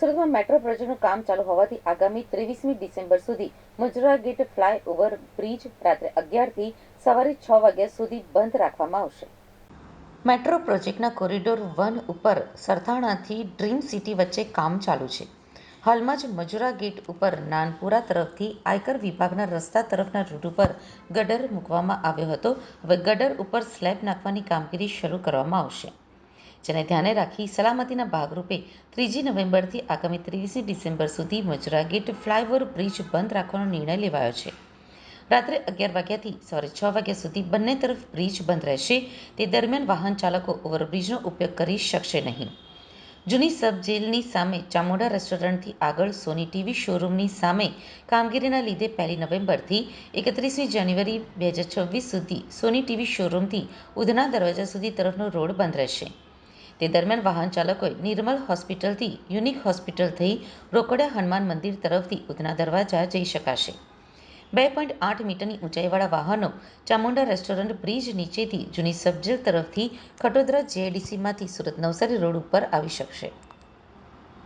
સુરતમાં મેટ્રો પ્રોજેક્ટનું કામ ચાલુ હોવાથી આગામી ત્રેવીસમી ડિસેમ્બર સુધી મજુરા ગેટ ફ્લાયઓવર બ્રિજ રાત્રે અગિયારથી સવારે છ વાગ્યા સુધી બંધ રાખવામાં આવશે. મેટ્રો પ્રોજેક્ટના કોરિડોર વન ઉપર સરથાણાથી ડ્રીમ સિટી વચ્ચે કામ ચાલુ છે. હાલમાં જ મજુરા ગેટ ઉપર નાનપુરા તરફથી આયકર વિભાગના રસ્તા તરફના રૂટ ઉપર ગડર મૂકવામાં આવ્યો હતો. હવે ગડર ઉપર સ્લેબ નાખવાની કામગીરી શરૂ કરવામાં આવશે. જેને ધ્યાને રાખી સલામતીના ભાગરૂપે ત્રીજી નવેમ્બરથી આગામી ત્રેવીસમી ડિસેમ્બર સુધી મજુરા ગેટ ફ્લાયઓવર બ્રિજ બંધ રાખવાનો નિર્ણય લેવાયો છે. રાત્રે અગિયાર વાગ્યાથી સવારે છ વાગ્યા સુધી બંને તરફ બ્રિજ બંધ રહેશે. તે દરમિયાન વાહન ચાલકો ઓવરબ્રિજનો ઉપયોગ કરી શકશે નહીં. જૂની સબ જેલની સામે ચામુંડા રેસ્ટોરન્ટથી આગળ સોની ટીવી શોરૂમની સામે કામગીરીના લીધે પહેલી નવેમ્બરથી એકત્રીસમી જાન્યુઆરી બે હજાર છવ્વીસ સુધી સોની ટીવી શોરૂમથી ઉધના દરવાજા સુધી તરફનો રોડ બંધ રહેશે. તે દરમિયાન વાહન ચાલકોએ નિર્મલ હોસ્પિટલથી, યુનિક હોસ્પિટલ થઈ રોકડિયા હનુમાન મંદિર તરફથી ઉધના દરવાજા જઈ શકાશે. બે પોઈન્ટ આઠ મીટરની ઊંચાઈવાળા વાહનો ચામુંડા રેસ્ટોરન્ટ બ્રિજ નીચેથી જૂની સબજેલ તરફથી ખટોદરા જેઆઈડીસીમાંથી સુરત નવસારી રોડ ઉપર આવી શકશે.